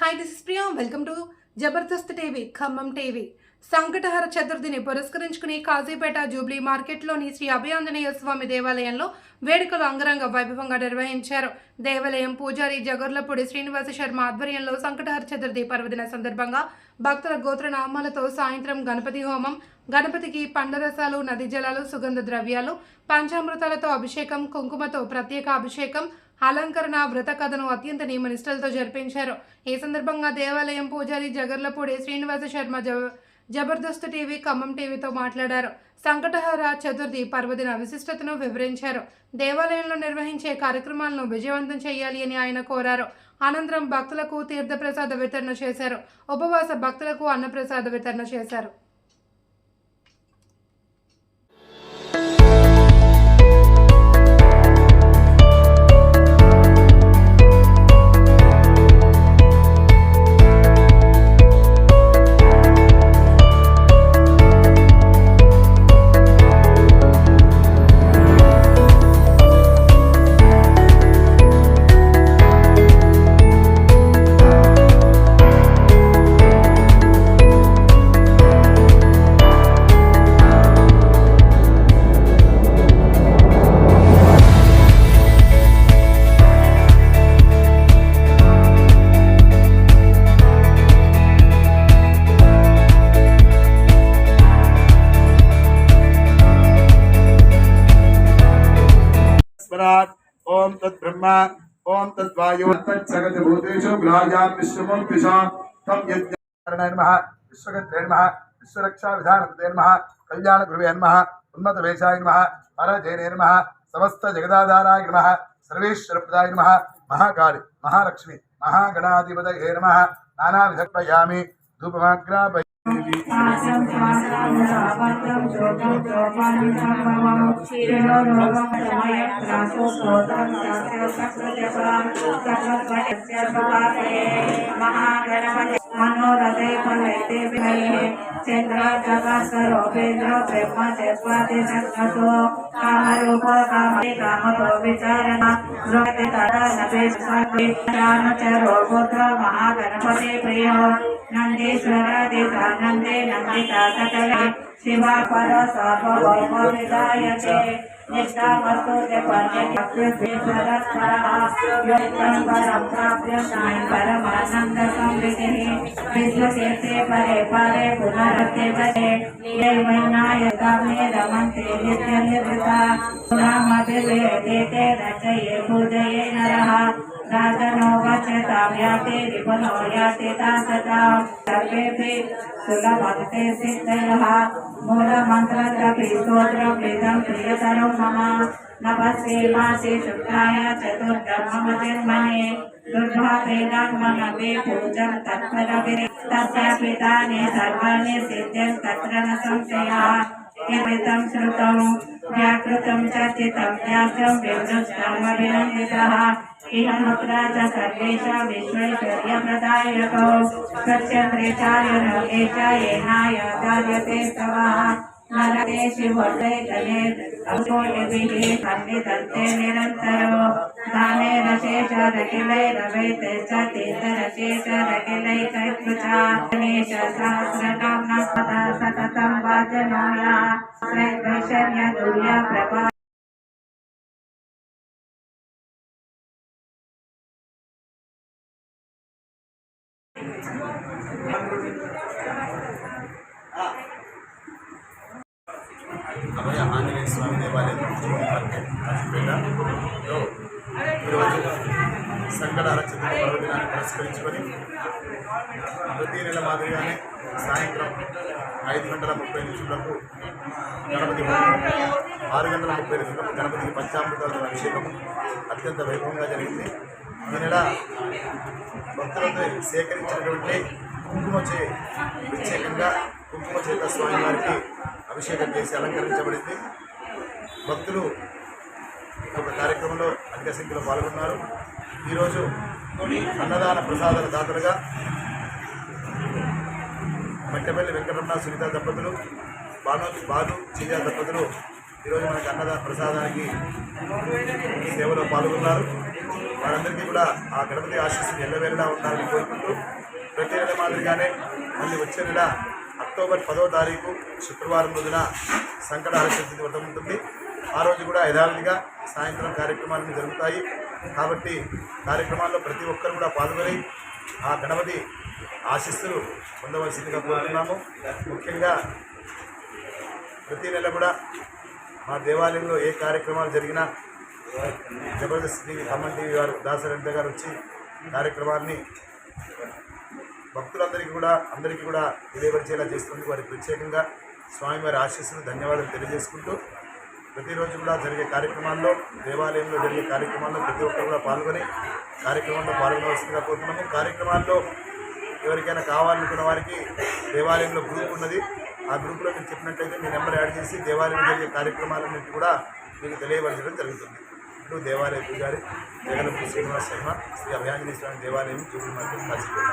Hi this is Priya welcome to Jabardasth TV Khammam TV Sankatahara చతుర్థిని పురస్కరించుకుని Kazipet jubilee మార్కెట్లోని శ్రీ అభయాంజనేయ స్వామి దేవాలయంలో వేడుకలు అంగరంగ వైభవంగా నిర్వహించారు. దేవాలయం పూజారి జగర్లపూడి శ్రీనివాస శర్మ ఆధ్వర్యంలో సంకటహర చతుర్థి పర్వదిన సందర్భంగా భక్తుల గోత్రనామాలతో సాయంత్రం గణపతి హోమం గణపతికి పండరసాలు నది జలాలు సుగంధ ద్రవ్యాలు పంచామృతాలతో అభిషేకం కుంకుమతో ప్రత్యేక అభిషేకం అలంకరణ వ్రత కథను అత్యంత నియమనిష్టలతో జరిపించారు. ఈ సందర్భంగా దేవాలయం పూజారి జగర్లపూడి శ్రీనివాస శర్మ జబ జబర్దస్త్ టీవీ ఖమ్మం టీవీతో మాట్లాడారు. సంకటహర చతుర్థి పర్వదిన విశిష్టతను వివరించారు. దేవాలయంలో నిర్వహించే కార్యక్రమాలను విజయవంతం చేయాలి అని ఆయన కోరారు. అనంతరం భక్తులకు తీర్థప్రసాద వితరణ చేశారు. ఉపవాస భక్తులకు అన్నప్రసాద వితరణ చేశారు. स्मरात् ॐ तद्ब्रह्मा ॐ तद्वायु तत्सगतभूतेषु ग्राह्यां विश्वमूर्तिषा तं यज्ञारणाय नमः विश्वगत्रे नमः विश्वरक्षाविधानपते नमः कल्याणगुरुवे नमः उन्मतवेशाय नमः परजयने नमः समस्तजगदाधाराय नमः सर्वेश्वरप्रदाय नमः महाकाली महालक्ष्मी महागणाधिपतये नमः नानाविधर्पयामि नाशं स्वासापत्रं शोकं शोकानिशम्भवं क्षीरो रोगं शमयं त्रासो शोतं तस्य सकृत्यपरां सर्वस्य सुपाकये महागणपते मनोरथे फलैते विनये। चन्द्र जगास्करो बेन्द्र ब्रह्म चेत्वाति शक्नतो कामरूप कामते कामतो विचारण। ध्रुवते तदा नभे सुसाते रामचरो पुत्र महागणपते प्रियो। చానచరో గోత్ర మహాగణపతి ప్రియ నందీశ్వర దేశానందే నందితా సకల శివా పర సర్వభౌమ విదాయతే నిష్ఠామస్తు పరస్పరం ప్రాప్య సాయం పరమానంద సంవిధి విశ్వకీర్తి పరే పరే పునరత్తే పరే లీలైనాయకమే రమంతే నిత్య నివృత పునమభివేదితే రచయే పూజయే नाशनो वचतां याते रिपुनो याते तासतां सर्वेऽपि सुलभन्ते सिद्धयः। मूलमन्त्रद्रपि स्तोत्रप्रीतं प्रियतरो मम। नमस्ते मासे शुक्लाय चतुर्ब्रह्मतिर्महे दुर्भावेदात्मनवे पूजं तत्परविरे तस्य पितानि सर्वाणि सिद्ध्यं तत्र न संशयः। यमितं श्रुतं व्याकृतं च चितव्यासं विन्दुष्टामभिनन्दितः इहमुद्रा च सर्वेषा विश्वैश्वर्यप्रदायको। स्वच्छन्द्रेशाय नवेशाय येनाय दायते स्तवः नरते शिवते जले अङ्गोलिभिः सन्निधत्ते निरन्तरो दाने रशेष रकिलै रवेते च तीर्थरशेष रकिलै कृचा गणेश सहस्रनाम्ना हाँ। पदा सततं वाचनाया श्रैवैशर्यतुल्य प्रभा Ah. అభయ ఆంజనేయ స్వామి దేవాలయం మార్కెట్ ఈరోజు సంకటాల చతుర్థి పర్వదినాన్ని పురస్కరించుకొని ప్రతి నెల మాదిరిగానే సాయంత్రం ఐదు గంటల ముప్పై నిమిషాలకు గణపతి ఆరు గంటల ముప్పై నిమిషాలకు గణపతికి పంచామృతాలతో అభిషేకం అత్యంత వైభవంగా జరిగింది. ఈ నెల భక్తులతో సేకరించినటువంటి కుంకుమ చే ప్రత్యేకంగా కుంకుమ చేత స్వామివారికి అభిషేకం చేసి అలంకరించబడింది. భక్తులు ఒక కార్యక్రమంలో అధిక సంఖ్యలో పాల్గొన్నారు. ఈరోజు అన్నదాన ప్రసాదాల దాతలుగా మట్టపల్లి వెంకటరమణ సునీత దంపతులు బాను బాలు చిరియా దంపతులు ఈరోజు మనకు అన్నదాన ప్రసాదానికి సేవలో పాల్గొన్నారు. వారందరికీ కూడా ఆ గణపతి ఆశీస్సులు ఎల్లవేళలా ఉండాలని కోరుకుంటూ ప్రతి నెల మాదిరిగానే మళ్ళీ వచ్చే నెల అక్టోబర్ పదో తారీఖు శుక్రవారం రోజున సంకట చతుర్థి వ్రతం ఉంటుంది. ఆ రోజు కూడా యథావిధిగా సాయంత్రం కార్యక్రమాలన్నీ జరుగుతాయి. కాబట్టి కార్యక్రమాల్లో ప్రతి ఒక్కరు కూడా పాల్గొని ఆ గణపతి ఆశిస్సులు పొందవలసిందిగా కోరుతున్నాము. ముఖ్యంగా ప్రతి నెల కూడా మా దేవాలయంలో ఏ కార్యక్రమాలు జరిగినా జబర్దస్త్ టీవీ ఖమ్మం టీవీ గారు దాసరెడ్డి గారు వచ్చి కార్యక్రమాన్ని భక్తులందరికీ కూడా అందరికీ కూడా తెలియపరిచేలా చేస్తుంది వారికి ప్రత్యేకంగా స్వామివారి ఆశీస్సులు ధన్యవాదాలు తెలియజేసుకుంటూ ప్రతిరోజు కూడా జరిగే కార్యక్రమాల్లో దేవాలయంలో జరిగే కార్యక్రమాల్లో ప్రతి ఒక్కరు కూడా పాల్గొని కార్యక్రమంలో పాల్గొనవలసిందిగా కోరుతున్నాము. కార్యక్రమాల్లో ఎవరికైనా కావాలనుకున్న వారికి దేవాలయంలో గ్రూప్ ఉన్నది. ఆ గ్రూప్లో మీరు చెప్పినట్లయితే మీ నెంబర్ యాడ్ చేసి దేవాలయంలో జరిగే కార్యక్రమాలన్నింటి కూడా మీకు తెలియపరచడం జరుగుతుంది. ఇప్పుడు దేవాలయ పూజారి జగన్ శ్రీనివాస శర్మ శ్రీ అభయాంజనేశ్వర స్వామి దేవాలయం జూబిలి మార్కెట్ కాశీపేట